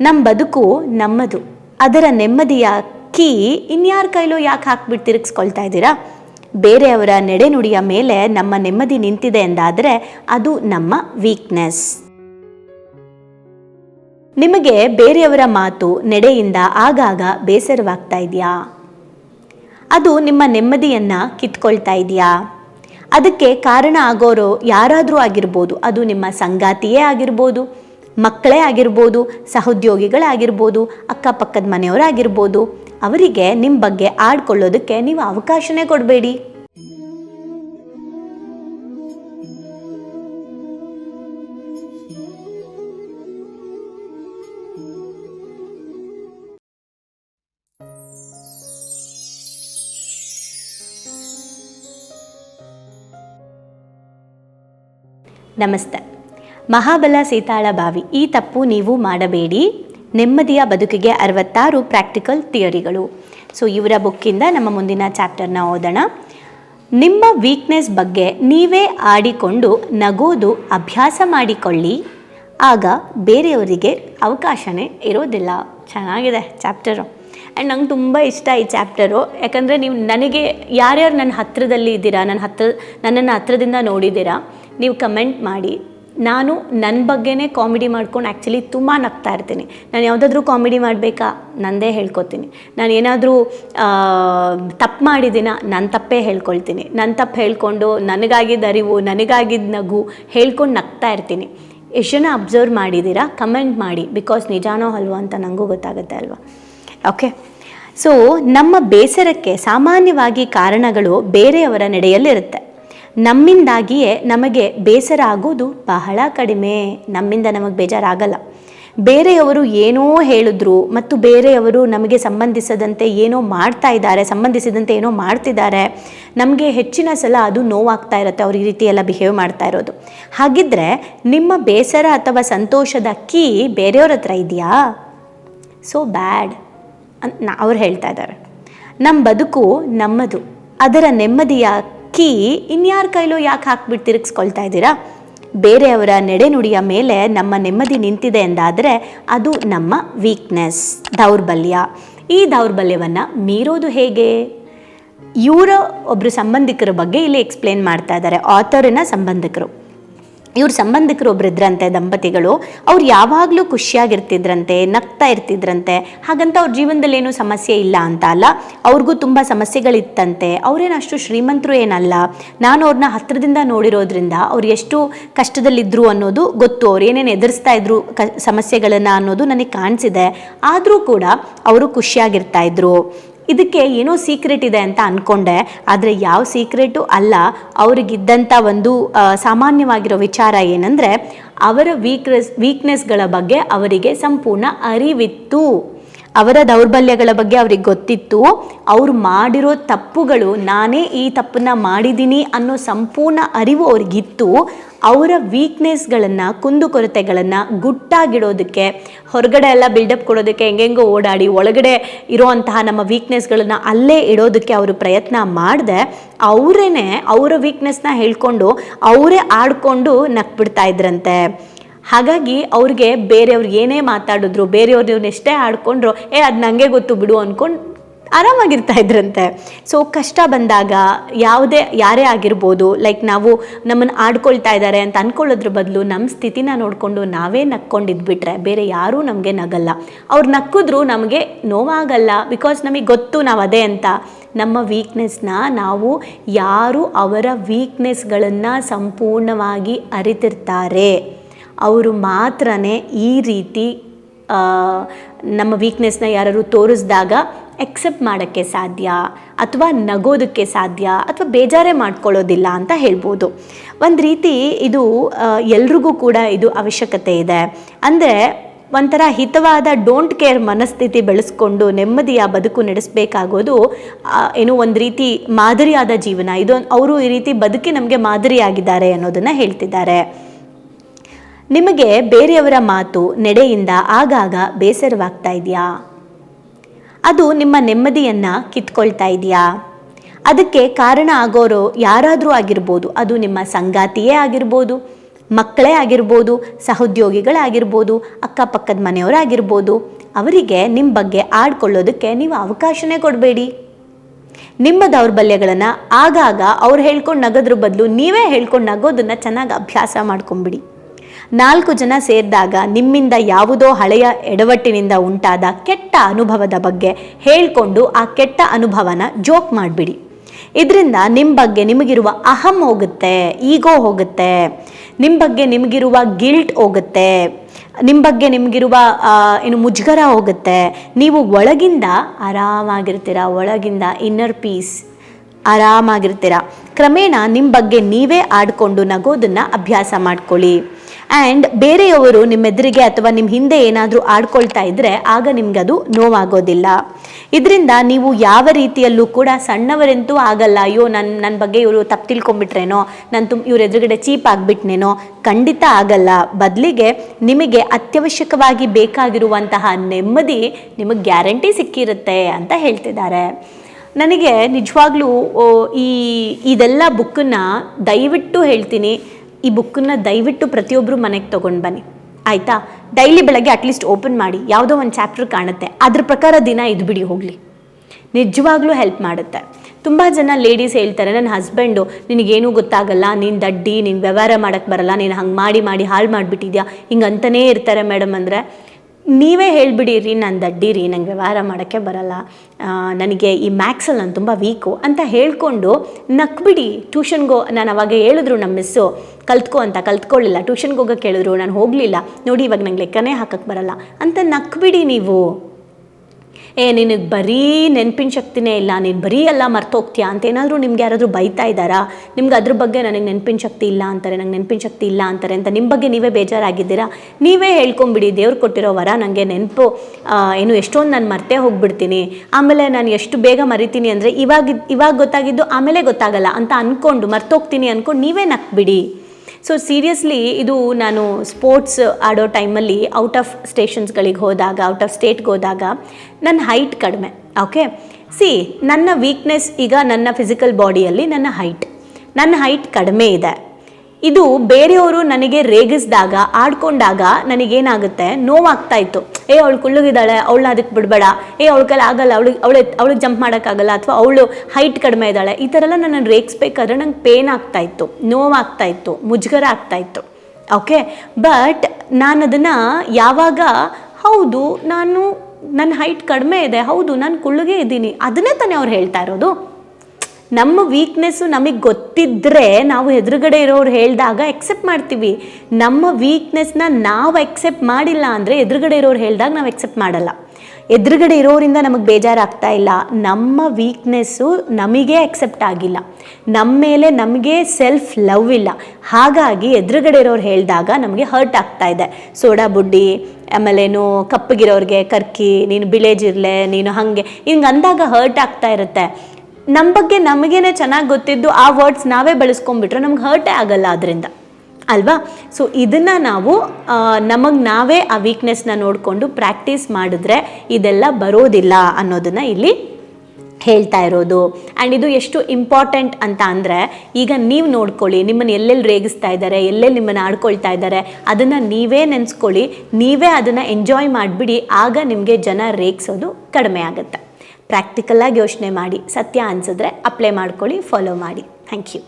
ನಮ್ಮ ಬದುಕು ನಮ್ಮದು. ಅದರ ನೆಮ್ಮದಿಯ ಕೀ ಇನ್ಯಾರ ಕೈಲೋ ಯಾಕೆ ಹಾಕ್ಬಿಟ್ಟು ತಿರುಗಿಸ್ಕೊಳ್ತಾ ಇದ್ದೀರಾ? ಬೇರೆಯವರ ನಡೆನುಡಿಯ ಮೇಲೆ ನಮ್ಮ ನೆಮ್ಮದಿ ನಿಂತಿದೆ ಎಂದಾದರೆ ಅದು ನಮ್ಮ ವೀಕ್ನೆಸ್ ನಿಮಗೆ ಬೇರೆಯವರ ಮಾತು ನೆಡೆಯಿಂದ ಆಗಾಗ ಬೇಸರವಾಗ್ತಾ ಇದೆಯಾ? ಅದು ನಿಮ್ಮ ನೆಮ್ಮದಿಯನ್ನು ಕಿತ್ಕೊಳ್ತಾ ಇದೆಯಾ? ಅದಕ್ಕೆ ಕಾರಣ ಆಗೋರು ಯಾರಾದರೂ ಆಗಿರ್ಬೋದು, ಅದು ನಿಮ್ಮ ಸಂಗಾತಿಯೇ ಆಗಿರ್ಬೋದು. ಮಕ್ಕಳೇ ಆಗಿರ್ಬೋದು ಸಹೋದ್ಯೋಗಿಗಳಾಗಿರ್ಬೋದು ಅಕ್ಕಪಕ್ಕದ ಮನೆಯವರಾಗಿರ್ಬೋದು ಅವರಿಗೆ ನಿಮ್ಮ ಬಗ್ಗೆ ಆಡ್ಕೊಳ್ಳೋದಕ್ಕೆ ನೀವು ಅವಕಾಶನೇ ಕೊಡಬೇಡಿ. ನಮಸ್ತೆ. ಮಹಾಬಲ ಸೀತಾಳ ಬಾವಿ ಈ ತಪ್ಪು ನೀವು ಮಾಡಬೇಡಿ. ನೆಮ್ಮದಿಯ ಬದುಕಿಗೆ ಅರವತ್ತಾರು ಪ್ರಾಕ್ಟಿಕಲ್ ಥಿಯರಿಗಳು. ಸೊ, ಇವರ ಬುಕ್ಕಿಂದ ನಮ್ಮ ಮುಂದಿನ ಚಾಪ್ಟರ್ನ ಓದೋಣ. ನಿಮ್ಮ ವೀಕ್ನೆಸ್ ಬಗ್ಗೆ ನೀವೇ ಆಡಿಕೊಂಡು ನಗೋದು, ಅಭ್ಯಾಸ ಮಾಡಿಕೊಳ್ಳಿ. ಆಗ ಬೇರೆಯವರಿಗೆ ಅವಕಾಶನೇ ಇರೋದಿಲ್ಲ. ಚೆನ್ನಾಗಿದೆ ಚಾಪ್ಟರು. ಆ್ಯಂಡ್ ನಂಗೆ ತುಂಬ ಇಷ್ಟ ಈ ಚಾಪ್ಟರು. ಯಾಕಂದರೆ ನೀವು ನನಗೆ, ಯಾರ್ಯಾರು ನನ್ನ ಹತ್ತಿರದಲ್ಲಿ ಇದ್ದೀರಾ, ನನ್ನ ಹತ್ರ, ನನ್ನನ್ನು ಹತ್ರದಿಂದ ನೋಡಿದ್ದೀರಾ, ನೀವು ಕಮೆಂಟ್ ಮಾಡಿ. ನಾನು ನನ್ನ ಬಗ್ಗೆನೇ ಕಾಮಿಡಿ ಮಾಡ್ಕೊಂಡು ಆ್ಯಕ್ಚುಲಿ ತುಂಬ ನಗ್ತಾ ಇರ್ತೀನಿ. ನಾನು ಯಾವುದಾದ್ರೂ ಕಾಮಿಡಿ ಮಾಡಬೇಕಾ? ನಂದೇ ಹೇಳ್ಕೊತೀನಿ. ನಾನು ಏನಾದರೂ ತಪ್ಪು ಮಾಡಿದ್ದೀನ? ನನ್ನ ತಪ್ಪೇ ಹೇಳ್ಕೊಳ್ತೀನಿ. ನನ್ನ ತಪ್ಪು ಹೇಳ್ಕೊಂಡು ನನಗಾಗಿದ್ದ ಅರಿವು ನನಗಾಗಿದ್ದ ನಗು ಹೇಳ್ಕೊಂಡು ನಗ್ತಾ ಇರ್ತೀನಿ. ಎಷ್ಟು ಜನ ಅಬ್ಸರ್ವ್ ಮಾಡಿದ್ದೀರಾ? ಕಮೆಂಟ್ ಮಾಡಿ. ಬಿಕಾಸ್ ನಿಜಾನೋ ಅಲ್ವೋ ಅಂತ ನನಗೂ ಗೊತ್ತಾಗುತ್ತೆ ಅಲ್ವಾ? ಓಕೆ ಸೊ ನಮ್ಮ ಬೇಸರಕ್ಕೆ ಸಾಮಾನ್ಯವಾಗಿ ಕಾರಣಗಳು ಬೇರೆಯವರ ನಡೆಯಲ್ಲಿರುತ್ತೆ. ನಮ್ಮಿಂದಾಗಿಯೇ ನಮಗೆ ಬೇಸರ ಆಗೋದು ಬಹಳ ಕಡಿಮೆ. ನಮ್ಮಿಂದ ನಮಗೆ ಬೇಜಾರಾಗಲ್ಲ. ಬೇರೆಯವರು ಏನೋ ಹೇಳಿದ್ರು ಮತ್ತು ಬೇರೆಯವರು ನಮಗೆ ಸಂಬಂಧಿಸದಂತೆ ಏನೋ ಮಾಡ್ತಾ ಇದ್ದಾರೆ, ಸಂಬಂಧಿಸಿದಂತೆ ಏನೋ ಮಾಡ್ತಿದ್ದಾರೆ, ನಮಗೆ ಹೆಚ್ಚಿನ ಸಲ ಅದು ನೋವಾಗ್ತಾ ಇರುತ್ತೆ, ಅವ್ರು ಈ ರೀತಿ ಎಲ್ಲ ಬಿಹೇವ್ ಮಾಡ್ತಾ ಇರೋದು. ಹಾಗಿದ್ರೆ ನಿಮ್ಮ ಬೇಸರ ಅಥವಾ ಸಂತೋಷದ ಕೀ ಬೇರೆಯವ್ರ ಹತ್ರ ಇದೆಯಾ? ಸೊ ಬ್ಯಾಡ್ ಅಂತ ಅವ್ರು ಹೇಳ್ತಾ ಇದ್ದಾರೆ. ನಮ್ಮ ಬದುಕು ನಮ್ಮದು. ಅದರ ನೆಮ್ಮದಿಯ ಕೀ ಇನ್ಯಾರ ಕೈಲೋ ಯಾಕೆ ಹಾಕ್ಬಿಟ್ಟು ತಿರುಗಿಸ್ಕೊಳ್ತಾ ಇದ್ದೀರಾ? ಬೇರೆಯವರ ನಡೆನುಡಿಯ ಮೇಲೆ ನಮ್ಮ ನೆಮ್ಮದಿ ನಿಂತಿದೆ ಎಂದಾದರೆ ಅದು ನಮ್ಮ ವೀಕ್ನೆಸ್ ದೌರ್ಬಲ್ಯ. ಈ ದೌರ್ಬಲ್ಯವನ್ನು ಮೀರೋದು ಹೇಗೆ? ಇವರ ಒಬ್ಬರು ಸಂಬಂಧಿಕರ ಬಗ್ಗೆ ಇಲ್ಲಿ ಎಕ್ಸ್ಪ್ಲೇನ್ ಮಾಡ್ತಾ ಇದ್ದಾರೆ ಆಥರಿನ ಸಂಬಂಧಿಕರು. ಇವ್ರ ಸಂಬಂಧಿಕರು ಒಬ್ರು ಇದ್ರಂತೆ, ದಂಪತಿಗಳು, ಅವ್ರು ಯಾವಾಗಲೂ ಖುಷಿಯಾಗಿರ್ತಿದ್ರಂತೆ, ನಗ್ತಾ ಇರ್ತಿದ್ರಂತೆ, ಹಾಗಂತ ಅವ್ರ ಜೀವನದಲ್ಲಿ ಏನೂ ಸಮಸ್ಯೆ ಇಲ್ಲ ಅಂತ ಅಲ್ಲ. ಅವ್ರಿಗೂ ತುಂಬ ಸಮಸ್ಯೆಗಳಿತ್ತಂತೆ. ಅವ್ರೇನು ಅಷ್ಟು ಶ್ರೀಮಂತರು ಏನಲ್ಲ. ನಾನು ಅವ್ರನ್ನ ಹತ್ತಿರದಿಂದ ನೋಡಿರೋದ್ರಿಂದ ಅವ್ರು ಎಷ್ಟು ಕಷ್ಟದಲ್ಲಿದ್ದರು ಅನ್ನೋದು ಗೊತ್ತು. ಅವ್ರು ಏನೇನು ಎದುರಿಸ್ತಾ ಇದ್ರು ಕ, ಸಮಸ್ಯೆಗಳನ್ನು ಅನ್ನೋದು ನನಗೆ ಕಾಣಿಸಿದೆ. ಆದರೂ ಕೂಡ ಅವರು ಖುಷಿಯಾಗಿರ್ತಾ ಇದ್ರು. ಇದಕ್ಕೆ ಏನೋ ಸೀಕ್ರೆಟ್ ಇದೆ ಅಂತ ಅಂದ್ಕೊಂಡೆ ಆದರೆ ಯಾವ ಸೀಕ್ರೆಟು ಅಲ್ಲ. ಅವ್ರಿಗಿದ್ದಂಥ ಒಂದು ಸಾಮಾನ್ಯವಾಗಿರೋ ವಿಚಾರ ಏನಂದರೆ, ಅವರ ವೀಕ್ನೆಸ್ ವೀಕ್ನೆಸ್ಗಳ ಬಗ್ಗೆ ಅವರಿಗೆ ಸಂಪೂರ್ಣ ಅರಿವಿತ್ತು. ಅವರ ದೌರ್ಬಲ್ಯಗಳ ಬಗ್ಗೆ ಅವ್ರಿಗೆ ಗೊತ್ತಿತ್ತು. ಅವ್ರು ಮಾಡಿರೋ ತಪ್ಪುಗಳು, ನಾನೇ ಈ ತಪ್ಪನ್ನ ಮಾಡಿದ್ದೀನಿ ಅನ್ನೋ ಸಂಪೂರ್ಣ ಅರಿವು ಅವ್ರಿಗಿತ್ತು. ಅವರ ವೀಕ್ನೆಸ್ಗಳನ್ನು ಕುಂದುಕೊರತೆಗಳನ್ನು ಗುಟ್ಟಾಗಿಡೋದಕ್ಕೆ, ಹೊರಗಡೆ ಎಲ್ಲ ಬಿಲ್ಡಪ್ ಕೊಡೋದಕ್ಕೆ, ಹೆಂಗೆಂಗೋ ಓಡಾಡಿ ಒಳಗಡೆ ಇರೋವಂತಹ ನಮ್ಮ ವೀಕ್ನೆಸ್ಗಳನ್ನು ಅಲ್ಲೇ ಇಡೋದಕ್ಕೆ ಅವರು ಪ್ರಯತ್ನ ಮಾಡದೆ. ಅವರೇ ಅವರ ವೀಕ್ನೆಸ್ನ ಹೇಳ್ಕೊಂಡು, ಅವರೇ ಆಡಿಕೊಂಡು ನಕ್ಬಿಡ್ತಾ ಇದ್ರಂತೆ. ಹಾಗಾಗಿ ಅವ್ರಿಗೆ ಬೇರೆಯವ್ರು ಏನೇ ಮಾತಾಡಿದ್ರು, ಬೇರೆಯವ್ರು ಎಷ್ಟೇ ಆಡ್ಕೊಂಡ್ರು, ಏ, ಅದು ನನಗೆ ಗೊತ್ತು ಬಿಡು ಅಂದ್ಕೊಂಡು ಆರಾಮಾಗಿರ್ತಾ ಇದ್ರಂತೆ. ಸೊ ಕಷ್ಟ ಬಂದಾಗ ಯಾವುದೇ, ಯಾರೇ ಆಗಿರ್ಬೋದು ಲೈಕ್ ನಾವು ನಮ್ಮನ್ನು ಆಡ್ಕೊಳ್ತಾ ಇದ್ದಾರೆ ಅಂತ ಅಂದ್ಕೊಳ್ಳೋದ್ರ ಬದಲು ನಮ್ಮ ಸ್ಥಿತಿನ ನೋಡಿಕೊಂಡು ನಾವೇ ನಕ್ಕೊಂಡಿದ್ಬಿಟ್ರೆ ಬೇರೆ ಯಾರೂ ನಮಗೆ ನಗಲ್ಲ. ಅವ್ರು ನಕ್ಕಿದ್ರು ನಮಗೆ ನೋವಾಗಲ್ಲ ಬಿಕಾಸ್ ನಮಗೆ ಗೊತ್ತು ನಾವು ಅದೇ ಅಂತ. ನಮ್ಮ ವೀಕ್ನೆಸ್ನ ನಾವು ಯಾರು ಅವರ ವೀಕ್ನೆಸ್ಗಳನ್ನು ಸಂಪೂರ್ಣವಾಗಿ ಅರಿತಿರ್ತಾರೆ. ಅವರು ಮಾತ್ರ ಈ ರೀತಿ ನಮ್ಮ ವೀಕ್ನೆಸ್ನ ಯಾರು ತೋರಿಸಿದಾಗ ಎಕ್ಸೆಪ್ಟ್ ಮಾಡೋಕ್ಕೆ ಸಾಧ್ಯ ಅಥವಾ ನಗೋದಕ್ಕೆ ಸಾಧ್ಯ ಅಥವಾ ಬೇಜಾರೇ ಮಾಡ್ಕೊಳ್ಳೋದಿಲ್ಲ ಅಂತ ಹೇಳ್ಬೋದು. ಒಂದು ರೀತಿ ಇದು ಎಲ್ರಿಗೂ ಕೂಡ ಇದು ಅವಶ್ಯಕತೆ ಇದೆ. ಅಂದರೆ ಒಂಥರ ಹಿತವಾದ ಡೋಂಟ್ ಕೇರ್ ಮನಸ್ಥಿತಿ ಬೆಳೆಸ್ಕೊಂಡು ನೆಮ್ಮದಿಯ ಬದುಕು ನಡೆಸಬೇಕಾಗೋದು ಏನು ಒಂದು ರೀತಿ ಮಾದರಿಯಾದ ಜೀವನ. ಇದು ಅವರು ಈ ರೀತಿ ಬದುಕಿ ನಮಗೆ ಮಾದರಿಯಾಗಿದ್ದಾರೆ ಅನ್ನೋದನ್ನು ಹೇಳ್ತಿದ್ದಾರೆ. ನಿಮಗೆ ಬೇರೆಯವರ ಮಾತು ನಡೆಯಿಂದ ಆಗಾಗ ಬೇಸರವಾಗ್ತಾ ಇದೆಯಾ? ಅದು ನಿಮ್ಮ ನೆಮ್ಮದಿಯನ್ನು ಕಿತ್ಕೊಳ್ತಾ ಇದೆಯಾ? ಅದಕ್ಕೆ ಕಾರಣ ಆಗೋರು ಯಾರಾದರೂ ಆಗಿರ್ಬೋದು, ಅದು ನಿಮ್ಮ ಸಂಗಾತಿಯೇ ಆಗಿರ್ಬೋದು, ಮಕ್ಕಳೇ ಆಗಿರ್ಬೋದು, ಸಹೋದ್ಯೋಗಿಗಳಾಗಿರ್ಬೋದು, ಅಕ್ಕಪಕ್ಕದ ಮನೆಯವರಾಗಿರ್ಬೋದು, ಅವರಿಗೆ ನಿಮ್ಮ ಬಗ್ಗೆ ಆಡ್ಕೊಳ್ಳೋದಕ್ಕೆ ನೀವು ಅವಕಾಶನೇ ಕೊಡಬೇಡಿ. ನಿಮ್ಮ ದೌರ್ಬಲ್ಯಗಳನ್ನು ಆಗಾಗ ಅವ್ರು ಹೇಳ್ಕೊಂಡು ನಗೋದ್ರ ಬದಲು ನೀವೇ ಹೇಳ್ಕೊಂಡು ನಗೋದನ್ನು ಚೆನ್ನಾಗಿ ಅಭ್ಯಾಸ ಮಾಡ್ಕೊಂಬಿಡಿ. ನಾಲ್ಕು ಜನ ಸೇರಿದಾಗ ನಿಮ್ಮಿಂದ ಯಾವುದೋ ಹಳೆಯ ಎಡವಟ್ಟಿನಿಂದ ಉಂಟಾದ ಕೆಟ್ಟ ಅನುಭವದ ಬಗ್ಗೆ ಹೇಳ್ಕೊಂಡು ಆ ಕೆಟ್ಟ ಅನುಭವನ ಜೋಕ್ ಮಾಡಿಬಿಡಿ. ಇದರಿಂದ ನಿಮ್ಮ ಬಗ್ಗೆ ನಿಮಗಿರುವ ಅಹಂ ಹೋಗುತ್ತೆ, ಈಗೋ ಹೋಗುತ್ತೆ. ನಿಮ್ಮ ಬಗ್ಗೆ ನಿಮಗಿರುವ ಗಿಲ್ಟ್ ಹೋಗುತ್ತೆ. ನಿಮ್ಮ ಬಗ್ಗೆ ನಿಮಗಿರುವ ಏನು ಮುಜುಗರ ಹೋಗುತ್ತೆ. ನೀವು ಒಳಗಿಂದ ಆರಾಮಾಗಿರ್ತೀರ, ಒಳಗಿಂದ ಇನ್ನರ್ ಪೀಸ್ ಆರಾಮಾಗಿರ್ತೀರ. ಕ್ರಮೇಣ ನಿಮ್ಮ ಬಗ್ಗೆ ನೀವೇ ಆಡಿಕೊಂಡು ನಗೋದನ್ನು ಅಭ್ಯಾಸ ಮಾಡ್ಕೊಳ್ಳಿ. ಆ್ಯಂಡ್ ಬೇರೆಯವರು ನಿಮ್ಮ ಎದುರಿಗೆ ಅಥವಾ ನಿಮ್ಮ ಹಿಂದೆ ಏನಾದರೂ ಆಡ್ಕೊಳ್ತಾ ಇದ್ದರೆ ಆಗ ನಿಮ್ಗೆ ಅದು ನೋವಾಗೋದಿಲ್ಲ. ಇದರಿಂದ ನೀವು ಯಾವ ರೀತಿಯಲ್ಲೂ ಕೂಡ ಸಣ್ಣವರೆಂತೂ ಆಗಲ್ಲ, ಅಯ್ಯೋ ನನ್ನ ನನ್ನ ಬಗ್ಗೆ ಇವರು ತಪ್ಪು ತಿಳ್ಕೊಂಬಿಟ್ರೇನೋ, ನಾನು ತುಂಬ ಇವ್ರ ಎದುರುಗಡೆ ಚೀಪ್ ಆಗಿಬಿಟ್ನೇನೋ, ಖಂಡಿತ ಆಗಲ್ಲ. ಬದಲಿಗೆ ನಿಮಗೆ ಅತ್ಯವಶ್ಯಕವಾಗಿ ಬೇಕಾಗಿರುವಂತಹ ನೆಮ್ಮದಿ ನಿಮಗೆ ಗ್ಯಾರಂಟಿ ಸಿಕ್ಕಿರುತ್ತೆ ಅಂತ ಹೇಳ್ತಿದ್ದಾರೆ. ನನಗೆ ನಿಜವಾಗ್ಲೂ ಈ, ಇದೆಲ್ಲ ಬುಕ್ಕನ್ನು ದಯವಿಟ್ಟು ಹೇಳ್ತೀನಿ. ಈ ಬುಕ್ಕನ್ನು ದಯವಿಟ್ಟು ಪ್ರತಿಯೊಬ್ಬರು ಮನೆಗೆ ತೊಗೊಂಡು ಬನ್ನಿ. ಆಯಿತಾ? ಡೈಲಿ ಬೆಳಗ್ಗೆ ಅಟ್ಲೀಸ್ಟ್ ಓಪನ್ ಮಾಡಿ, ಯಾವುದೋ ಒಂದು ಚಾಪ್ಟರ್ ಕಾಣುತ್ತೆ. ಅದ್ರ ಪ್ರಕಾರ ದಿನ ಇದು ಬಿಡಿ ಹೋಗಲಿ. ನಿಜವಾಗ್ಲೂ ಹೆಲ್ಪ್ ಮಾಡುತ್ತೆ. ತುಂಬ ಜನ ಲೇಡೀಸ್ ಹೇಳ್ತಾರೆ ನನ್ನ ಹಸ್ಬೆಂಡು ನಿನಗೇನೂ ಗೊತ್ತಾಗಲ್ಲ, ನೀನು ದಡ್ಡಿ, ನೀನು ವ್ಯವಹಾರ ಮಾಡೋಕ್ಕೆ ಬರಲ್ಲ, ನೀನು ಹಂಗೆ ಮಾಡಿ ಮಾಡಿ, ಹಾಳು ಮಾಡಿಬಿಟ್ಟಿದ್ಯಾ? ಹಿಂಗೆ ಅಂತಲೇ ಇರ್ತಾರೆ ಮೇಡಮ್ ಅಂದರೆ ನೀವೇ ಹೇಳಿಬಿಡಿರಿ, ನಾನು ದಡ್ಡಿ ರೀ ನಂಗೆ ವ್ಯವಹಾರ ಮಾಡೋಕ್ಕೆ ಬರಲ್ಲ. ನನಗೆ ಈ ಮ್ಯಾಕ್ಸಲ್ಲಿ ನಾನು ತುಂಬ ವೀಕು ಅಂತ ಹೇಳ್ಕೊಂಡು ನಕ್ಬಿಡಿ. ಟ್ಯೂಷನ್ಗೋ, ನಾನು ಅವಾಗ ಹೇಳಿದ್ರು ನಮ್ಮ ಮಿಸ್ಸು, ಕಲ್ತ್ಕೊ ಅಂತ, ಕಲ್ತ್ಕೊಳ್ಳಿಲ್ಲ. ಟ್ಯೂಷನ್ಗೆ ಹೋಗೋಕ್ಕೆ ಹೇಳಿದ್ರು, ನಾನು ಹೋಗಲಿಲ್ಲ. ನೋಡಿ ಇವಾಗ ನಂಗೆ ಲೆಕ್ಕನೇ ಹಾಕಕ್ಕೆ ಬರಲ್ಲ. ಅಂತ ನಕ್ಬಿಡಿ ನೀವು. ಏ, ನಿನಗೆ ಬರೀ ನೆನಪಿನ ಶಕ್ತಿನೇ ಇಲ್ಲ, ನೀನು ಬರೀ ಎಲ್ಲ ಮರ್ತೋಗ್ತೀಯಾ ಅಂತ ಏನಾದರೂ ನಿಮ್ಗೆ ಯಾರಾದರೂ ಬೈತಾ ಇದ್ದಾರಾ? ನಿಮ್ಗೆ ಅದ್ರ ಬಗ್ಗೆ ನನಗೆ ನೆನಪಿನ ಶಕ್ತಿ ಇಲ್ಲ ಅಂತಾರೆ, ನಂಗೆ ನೆನಪಿನ ಶಕ್ತಿ ಇಲ್ಲ ಅಂತಾರೆ ಅಂತ ನಿಮ್ಮ ಬಗ್ಗೆ ನೀವೇ ಬೇಜಾರಾಗಿದ್ದೀರಾ? ನೀವೇ ಹೇಳ್ಕೊಂಬಿಡಿ, ದೇವ್ರು ಕೊಟ್ಟಿರೋ ವರ ನನಗೆ ನೆನಪು. ಏನು ಎಷ್ಟೊಂದು ನಾನು ಮರ್ತೇ ಹೋಗ್ಬಿಡ್ತೀನಿ. ಆಮೇಲೆ ನಾನು ಎಷ್ಟು ಬೇಗ ಮರಿತೀನಿ ಅಂದರೆ ಇವಾಗ ಇವಾಗ ಗೊತ್ತಾಗಿದ್ದು ಆಮೇಲೆ ಗೊತ್ತಾಗಲ್ಲ ಅಂತ ಅಂದ್ಕೊಂಡು ಮರ್ತೋಗ್ತೀನಿ ಅಂದ್ಕೊಂಡು ನೀವೇ ನಕ್ಬಿಡಿ. ಸೊ ಸೀರಿಯಸ್ಲಿ ಇದು ನಾನು ಸ್ಪೋರ್ಟ್ಸ್ ಆಡೋ ಟೈಮಲ್ಲಿ ಔಟ್ ಆಫ್ ಸ್ಟೇಷನ್ಸ್ಗಳಿಗೆ ಹೋದಾಗ ಔಟ್ ಆಫ್ ಸ್ಟೇಟ್ಗೆ ಹೋದಾಗ ನನ್ನ ಹೈಟ್ ಕಡಿಮೆ ಓಕೆ ಸಿ ನನ್ನ ವೀಕ್ನೆಸ್ ಈಗ ನನ್ನ ಫಿಸಿಕಲ್ ಬಾಡಿಯಲ್ಲಿ ನನ್ನ ಹೈಟ್ ನನ್ನ ಹೈಟ್ ಕಡಿಮೆ ಇದೆ. ಇದು ಬೇರೆಯವರು ನನಗೆ ರೇಗಿಸಿದಾಗ, ಆಡ್ಕೊಂಡಾಗ ನನಗೇನಾಗುತ್ತೆ? ನೋವಾಗ್ತಾ ಇತ್ತು ಏ, ಅವಳು ಕುಳ್ಳಗಿದ್ದಾಳೆ, ಅವಳನ್ನ ಅದಕ್ಕೆ ಬಿಡಬೇಡ. ಏ, ಅವಳ ಆಗಲ್ಲ, ಅವಳಿಗೆ, ಅವಳು, ಅವಳಿಗೆ ಜಂಪ್ ಮಾಡೋಕ್ಕಾಗಲ್ಲ ಅಥವಾ ಅವಳು ಹೈಟ್ ಕಡಿಮೆ ಇದ್ದಾಳೆ. ಈ ಥರ ಎಲ್ಲ ನಾನು ರೇಗಿಸ್ಬೇಕಾದ್ರೆ ನಂಗೆ ಪೇನ್ ಆಗ್ತಾ ಇತ್ತು ನೋವಾಗ್ತಾ ಇತ್ತು ಮುಜುಗರ ಆಗ್ತಾ ಇತ್ತು ಓಕೆ? ಬಟ್ ನಾನು ಅದನ್ನು ಯಾವಾಗ, ಹೌದು, ನಾನು ನನ್ನ ಹೈಟ್ ಕಡಿಮೆ ಇದೆ, ಹೌದು, ನಾನು ಕುಳ್ಳುಗೆ ಇದ್ದೀನಿ. ಅದನ್ನೇ ತಾನೇ ಅವ್ರು ಹೇಳ್ತಾ ಇರೋದು. ನಮ್ಮ ವೀಕ್ನೆಸ್ಸು ನಮಗೆ ಗೊತ್ತಿದ್ದರೆ ನಾವು ಎದುರುಗಡೆ ಇರೋರು ಹೇಳಿದಾಗ ಎಕ್ಸೆಪ್ಟ್ ಮಾಡ್ತೀವಿ. ನಮ್ಮ ವೀಕ್ನೆಸ್ನ ನಾವು ಎಕ್ಸೆಪ್ಟ್ ಮಾಡಿಲ್ಲ ಅಂದರೆ ಎದುರುಗಡೆ ಇರೋರು ಹೇಳಿದಾಗ ನಾವು ಎಕ್ಸೆಪ್ಟ್ ಮಾಡಲ್ಲ. ಎದುರುಗಡೆ ಇರೋರಿಂದ ನಮಗೆ ಬೇಜಾರಾಗ್ತಾ ಇಲ್ಲ. ನಮ್ಮ ವೀಕ್ನೆಸ್ಸು ನಮಗೆ ಅಕ್ಸೆಪ್ಟ್ ಆಗಿಲ್ಲ. ನಮ್ಮ ಮೇಲೆ ನಮಗೆ ಸೆಲ್ಫ್ ಲವ್ ಇಲ್ಲ. ಹಾಗಾಗಿ ಎದುರುಗಡೆ ಇರೋರು ಹೇಳಿದಾಗ ನಮಗೆ ಹರ್ಟ್ ಆಗ್ತಾ ಇದೆ. ಸೋಡಾ ಬುಡ್ಡಿ ಆಮೇಲೇನು ಕಪ್ಪಗಿರೋರಿಗೆ ಕರ್ಕಿ, ನೀನು ಬಿಳೇಜಿರ್ಲೆ, ನೀನು ಹಾಗೆ ಹಿಂಗೆ ಅಂದಾಗ ಹರ್ಟ್ ಆಗ್ತಾ ಇರುತ್ತೆ. ನಮ್ಮ ಬಗ್ಗೆ ನಮಗೇನೆ ಚೆನ್ನಾಗಿ ಗೊತ್ತಿದ್ದು ಆ ವರ್ಡ್ಸ್ ನಾವೇ ಬಳಸ್ಕೊಂಡ್ಬಿಟ್ರೆ ನಮ್ಗೆ ಹರ್ಟೇ ಆಗಲ್ಲ ಅದರಿಂದ ಅಲ್ವಾ? ಸೊ ಇದನ್ನು ನಾವು ನಮಗೆ ನಾವೇ ಆ ವೀಕ್ನೆಸ್ನ ನೋಡಿಕೊಂಡು ಪ್ರಾಕ್ಟೀಸ್ ಮಾಡಿದ್ರೆ ಇದೆಲ್ಲ ಬರೋದಿಲ್ಲ ಅನ್ನೋದನ್ನು ಇಲ್ಲಿ ಹೇಳ್ತಾ ಇರೋದು. ಆ್ಯಂಡ್ ಇದು ಎಷ್ಟು ಇಂಪಾರ್ಟೆಂಟ್ ಅಂತ ಅಂದರೆ, ಈಗ ನೀವು ನೋಡ್ಕೊಳ್ಳಿ, ನಿಮ್ಮನ್ನು ಎಲ್ಲೆಲ್ಲಿ ರೇಗಿಸ್ತಾ ಇದ್ದಾರೆ ಎಲ್ಲೆಲ್ಲಿ ನಿಮ್ಮನ್ನು ಆಡ್ಕೊಳ್ತಾ ಇದ್ದಾರೆ ಅದನ್ನು ನೀವೇ ನೆನೆಸ್ಕೊಳ್ಳಿ, ನೀವೇ ಅದನ್ನು ಎಂಜಾಯ್ ಮಾಡಿಬಿಡಿ, ಆಗ ನಿಮಗೆ ಜನ ರೇಗಿಸೋದು ಕಡಿಮೆ ಆಗುತ್ತೆ. ಪ್ರಾಕ್ಟಿಕಲಾಗಿ ಯೋಚನೆ ಮಾಡಿ ಸತ್ಯ ಅನಿಸಿದ್ರೆ ಅಪ್ಲೈ ಮಾಡ್ಕೊಳ್ಳಿ ಫಾಲೋ ಮಾಡಿ. Thank you